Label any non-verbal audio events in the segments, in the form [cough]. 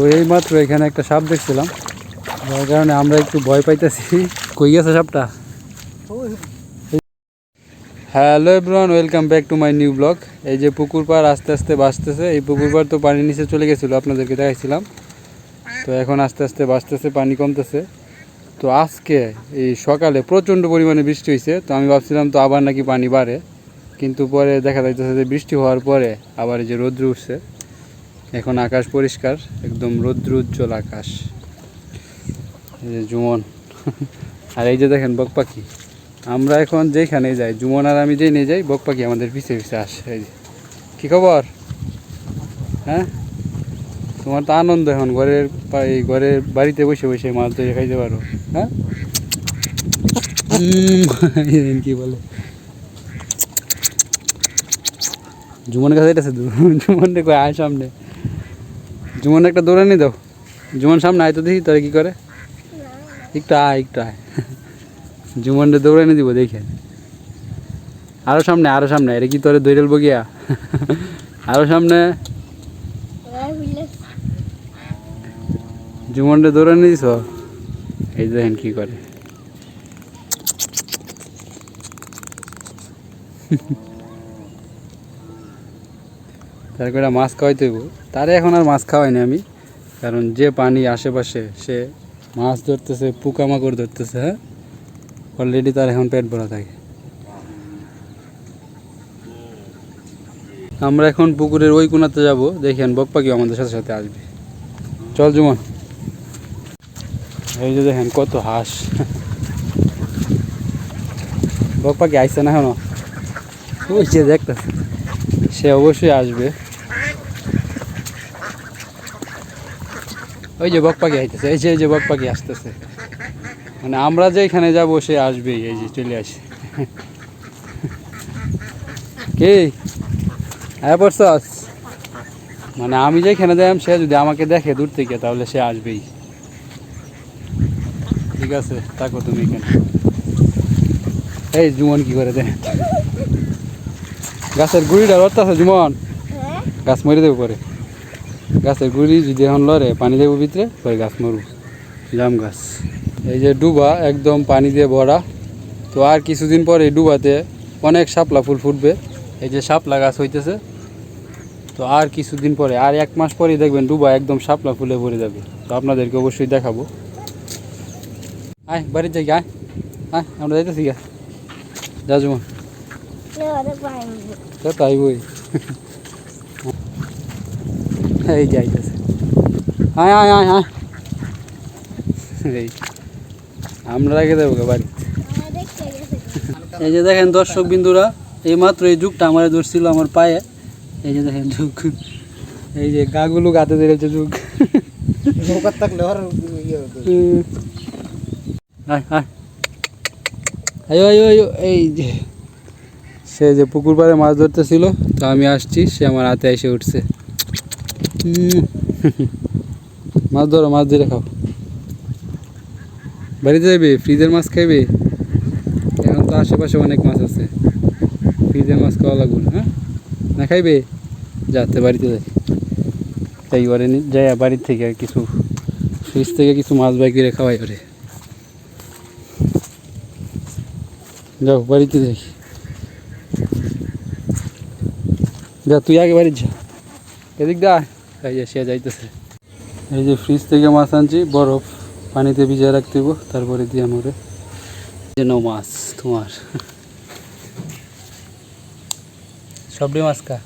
তো এই মাত্র এখানে একটা সাপ দেখছিলাম। যার কারণে আমরা একটু ভয় পাইতেছি। কই গেছে সাপটা? Hello everyone, welcome back to my new blog. এই যে পুকুর পাড় আস্তে আস্তে বাঁচতেছে। এই পুকুর পাড় তো পানির নিচে চলে গেছিল, আপনাদেরকে দেখাইছিলাম। তো এখন আস্তে আস্তে বাঁচতেছে, পানি কমতেছে। তো আজকে এই সকালে প্রচণ্ড পরিমাণে বৃষ্টি হয়েছে তো আমি ভাবছিলাম তো আবার নাকি পানি বাড়ে। কিন্তু পরে দেখা যাইতেছে যে বৃষ্টি হওয়ার পরে আবার এই যে রৌদ্র উঠছে। এখন আকাশ পরিষ্কার, একদম রৌদ্র উজ্জ্বল আকাশ। জুমন। [laughs] আর এই যে দেখেন বক পাখি। আমরা এখন যেখানে যাই, জুমন আর আমি যেই নিয়ে যাই, বক পাখি আমাদের পিছে পিছে আসে। এই যে, কী খবর? হ্যাঁ? তোমার তো আনন্দ এখন, ঘরের এই ঘরের বাড়িতে বসে বসে মাছ ধরে খাইতে পারো। হ্যাঁ? [laughs] কি বলে? [laughs] জুমন কাছে এটা জুমন কয় আয় সামনে। জুমন একটা দৌড়ানি দাও। জুমন সামনে আয় তো দেখি তোরা কি করে। একটু আয় একটু আয়। জুমনরে দৌড়ানি দিব, দেখে। আরও সামনে আরও সামনে, এটা কি তোরে দৌড়াল বগিয়া? আরও সামনে। জুমনরে দৌড়ানি দিছ? এই দেখেন কি করে। তার করে মাছ খাওয়াইতে হইব। তারে এখন আর মাছ খাওয়াই না আমি। কারণ যে পানি আশেপাশে সে মাছ ধরতেছে, পোকামাকড় ধরতেছে হ্যাঁ? অলরেডি তার এখন পেট ভরা থাকে। আমরা এখন পুকুরের ওই কোনাতে যাব। দেখেন বক পাখি আমাদের সাথে সাথে আসবে। চল জুমন। এই যে দেখেন কত হাঁস। বক পাখি আইসে না এখনও? ওই যে দেখতেছে। সে অবশ্যই আসবে। ওই যে বক পাখি আইতেছে এই যে এই যে বক পাখি আসতেছে। মানে আমরা যেখানে যাব সে আসবেই এই যে চলে আসে। কে? হ্যাঁ পড়ছস মানে আমি যেখানে যাই সে যদি আমাকে দেখে দূর থেকে তাহলে সে আসবেই। ঠিক আছে থাকো তুমি এখানে। এই জুমন কি করে দেখ গাছের গুড়িটা লড়তেছে জুমন? গাছ মরে দেবো পরে গাছের গুড়ি যদি এখন লড়ে পানি দেবো ভিতরে পরে গাছ মরু জাম গাছ। এই যে ডুবা একদম পানি দিয়ে ভরা। তো আর কিছুদিন পরে এই ডুবাতে অনেক শাপলা ফুল ফুটবে। এই যে শাপলা গাছ হইতেছে। তো আর কিছুদিন পরে আর এক মাস পরেই দেখবেন ডুবা একদম শাপলা ফুলে ভরে যাবে। তো আপনাদেরকে অবশ্যই দেখাবো। আয় বাড়ির যাই আয়। আয় আমরা যাইতেছি গা যা জুমন তাই বই। এই যাইতেছে আয় আয় আয় আয়। এই আমরা রেখে দেবো গো বাড়ি এই যে দেখেন দর্শক বিন্দুরা এই মাত্র এই যুগটা আমার ধরছিল আমার পায়ে। এই যে দেখেন যুগ। এই যে গাগুলো গাতে ধরেছে যুগ। নৌকার থাকলে আর ইয়ে হুম। আয় আয় আয়ো এই যে। সে যে পুকুর পাড়ে মাছ ধরতেছিল তো আমি আসছি সে আমার হাতে এসে উঠছে। [laughs] মাছ ধরো মাছ ধরে খাও। বাড়িতে যাবে ফ্রিজের মাছ খাইবে? এখন তো আশেপাশে অনেক মাছ আছে। ফ্রিজের মাছ খাওয়া লাগবে না, হ্যাঁ? না খাইবে? যাতে বাড়িতে যাই। তাই ওরে যাই বাড়ির থেকে কিছু ফ্রিজ থেকে কিছু মাছ বাই করে খাওয়াই ওরে। যাও বাড়িতে যাই। যা তুই আগে বাড়ি যা। এদিক দা। এই যাইতেছে। এই যে ফ্রিজ থেকে মাছ আনছি, বরফ পানিতে ভিজিয়ে রাখতে তারপরে দিয়ে আমরা যে মাছ তোমার। সবরি মাছ কা?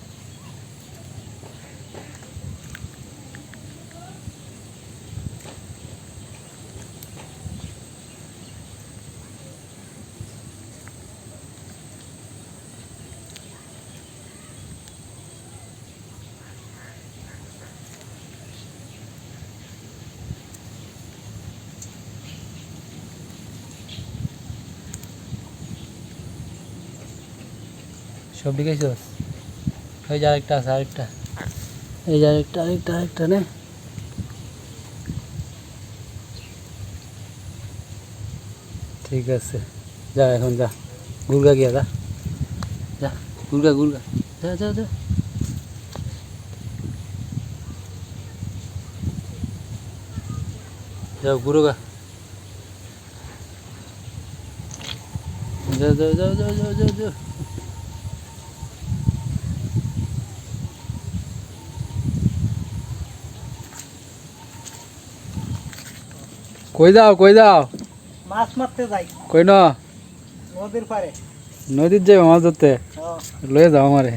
সবজি খাইছস এই যে আরেকটা আছে, আরেকটা। এই যে আরেকটা আরেকটা আরেকটা, নে। ঠিক আছে। যা, এখন যা। গুরগা গিয়া যা। যা গুরগা গুরগা যা যা যা। যাও, ঘুরো গা। যাও যাও যাও যাও যাও কই যাও কই যাও? মাছ মারতে যাই। কই ন? নদীর পারে নদীর যাবে মাছ ধরতে? লয়ে যাও আমারে।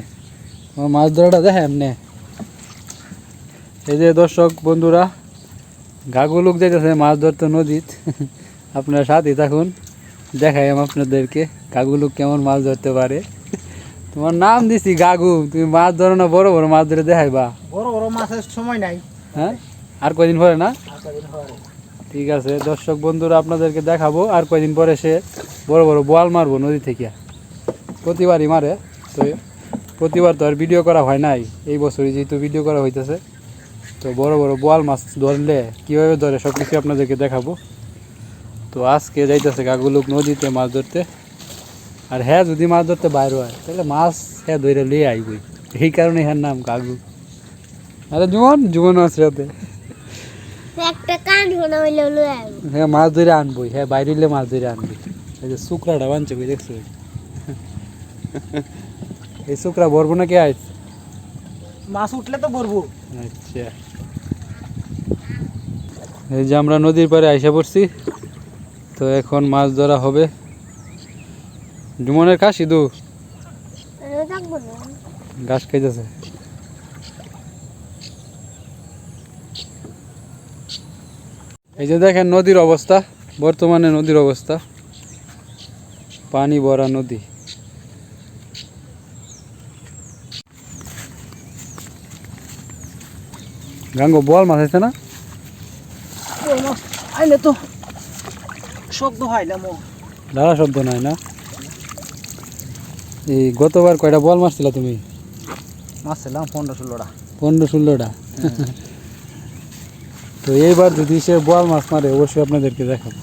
আমার মাছ ধরাটা দেখে এমনি। এই যে দর্শক বন্ধুরা গাগু লোক যাইতেছে মাছ ধরতে নদীত। [laughs] আপনারা সাথে থাকুন। দেখাই আমি আপনাদেরকে গাগু লোক কেমন মাছ ধরতে পারে। [laughs] তোমার নাম দিছি গাগু। তুমি মাছ ধরো না বড় বড় মাছ ধরে দেখাইবা। বড় বড় মাছের সময় নাই। হ্যাঁ? আর কয়দিন পরে না? আর কদিন হয় ঠিক আছে, দর্শক বন্ধুরা, আপনাদেরকে দেখাবো আর কয়দিন পরে সে বড় বড় বোয়াল মারবো নদী থেকে। প্রতিবারই মারে, তো প্রতিবার তো আর ভিডিও করা হয় নাই। এই বছরই যেহেতু ভিডিও করা হইতেছে, তো বড় বড় বোয়াল মাছ ধরলে কীভাবে ধরে সব কিছু আপনাদেরকে দেখাবো। তো আজকে যাইতেছে কাকুলুক নদীতে মাছ ধরতে। আর হ্যাঁ যদি মাছ ধরতে বাইরে হয়, তাহলে মাছ হ্যাঁ ধরে লিয়ে আইবই। এই কারণে হ্যাঁ নাম কাকু আরে জুমন জুমন আছে সাথে একটা কান শোনা হইলে লয়ে আইব হ্যাঁ মাছ ধরে আনবই হ্যাঁ বাইরে হলে মাছ ধরে আনবি। এই যে শুকরাটা বানছে কই দেখছ? এই শুকরা ভরবো না কে আইস মাছ উঠলে তো বলব আচ্ছা। এই যে আমরা নদীর পাড়ে আইসা পড়ছি তো এখন মাছ ধরা হবে। ডুমনের কাশি দু? ঘাস খাইতেছে। এই যে দেখেন নদীর অবস্থা বর্তমানে নদীর অবস্থা। পানি ভরা নদী। গাঙ্গো বল মাছ আছে না? আইলে তো শক্ত হাইলাম ও দাঁড়া শব্দ নাই না? এই গতবার কয়টা বল মারছিলা তুমি? মাছ ছিলাম পনেরো ষোলোটা। পনেরো ষোলোটা। তো এইবার যদি সে বোয়াল মাছ মারে অবশ্যই আপনাদেরকে দেখাবো।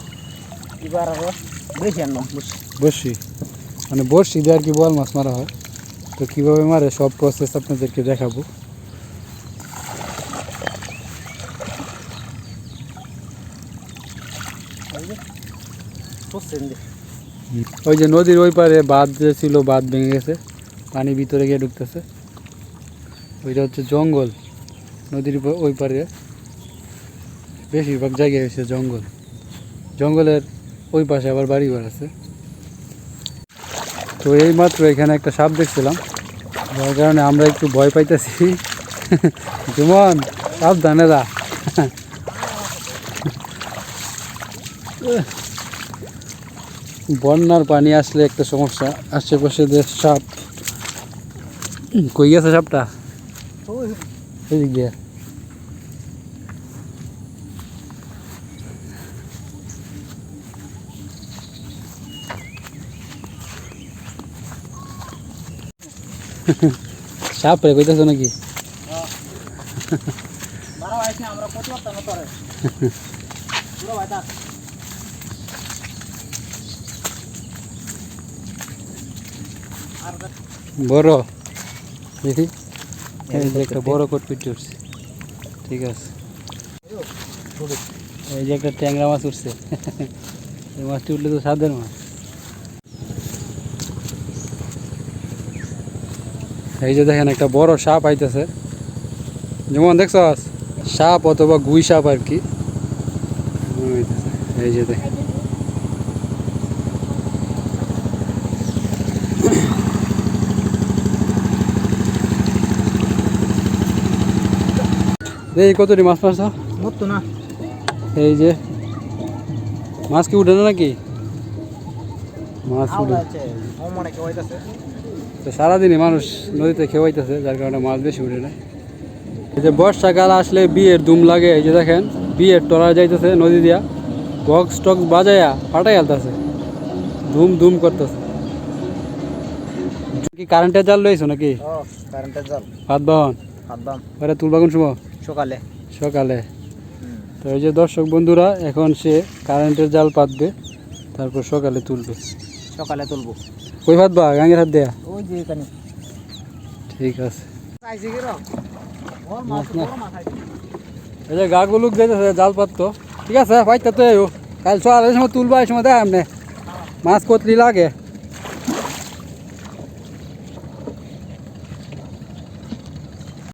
এবার বর্ষি মানে বর্ষি দিয়ে আর কি বোয়াল মাছ মারা হয়। তো কীভাবে মারে সব প্রসেস আপনাদেরকে দেখাবো। ওই যে নদীর ওই পারে বাঁধ যে ছিল বাঁধ ভেঙে গেছে পানি ভিতরে গিয়ে ঢুকতেছে। ওইটা হচ্ছে জঙ্গল নদীর ওই পারে। বেশিরভাগ জায়গায় হচ্ছে জঙ্গল। জঙ্গলের ওই পাশে আবার বাড়ি ঘর আছে। তো এই মাত্র এখানে একটা সাপ দেখছিলাম। যার কারণে আমরা একটু ভয় পাইতেছি। [laughs] জুমন সাবধানে দা [laughs] বন্যার পানি আসলে একটা সমস্যা। আশেপাশে যে সাপ। কই গেছে সাপটা? ওই এদিক দিয়ে। সাপ রে কইতেছো নাকি বারো আইছে আমরা কত পারতাম তোরে পুরো ভাইটা আর বড় দেখি এই যে একটা বড় কোট পিটি উঠছে ঠিক আছে। এই যে একটা ট্যাংরা মাছ উঠছে। [laughs] এই মাছটি উঠলে তো সাদের মাছ। এই যে দেখেন একটা বড় সাপ আইতেছে। যেমন দেখছ? সাপ অথবা গুই সাপ আর কি। এই যে দেখ এই কতটি মাছ মারছ? মরতো না। এই যে। মাছ কি উঠে না নাকি? মাছ উঠে তো সারাদিনই মানুষ নদীতে খেওয়াইতেছে যার কারণে মাছ বেশি উঠে না। এই যে বর্ষাকাল আসলে বিয়ের দুম লাগে এই যে দেখেন বিয়ের টলা যাইতেছে নদী দিয়া বক্স টক্স বাজাইয়া ফাটাই আলতেছে ধুম ধুম করতেছে। কি কারেন্টের জাল লইছো নাকি? কারেন্টের জল। ভাত বাহন? পরে তুলবা কোন সময় সকালে। সকালে। তো এই যে দর্শক বন্ধুরা এখন সে কারেন্টের জাল পাতবে তারপর সকালে তুলবে। সকালে তুলবো। কই ভাতবা গাঙ্গের হাত দেয়া? ওই যে এখানে। ঠিক আছে। এই যে গাগুলুক যাইতেছে জাল পাততো। ঠিক আছে পাইতে তো কাল সকালের সময় তুলবা এই সময় দেখ আপনি মাছ কতলি লাগে?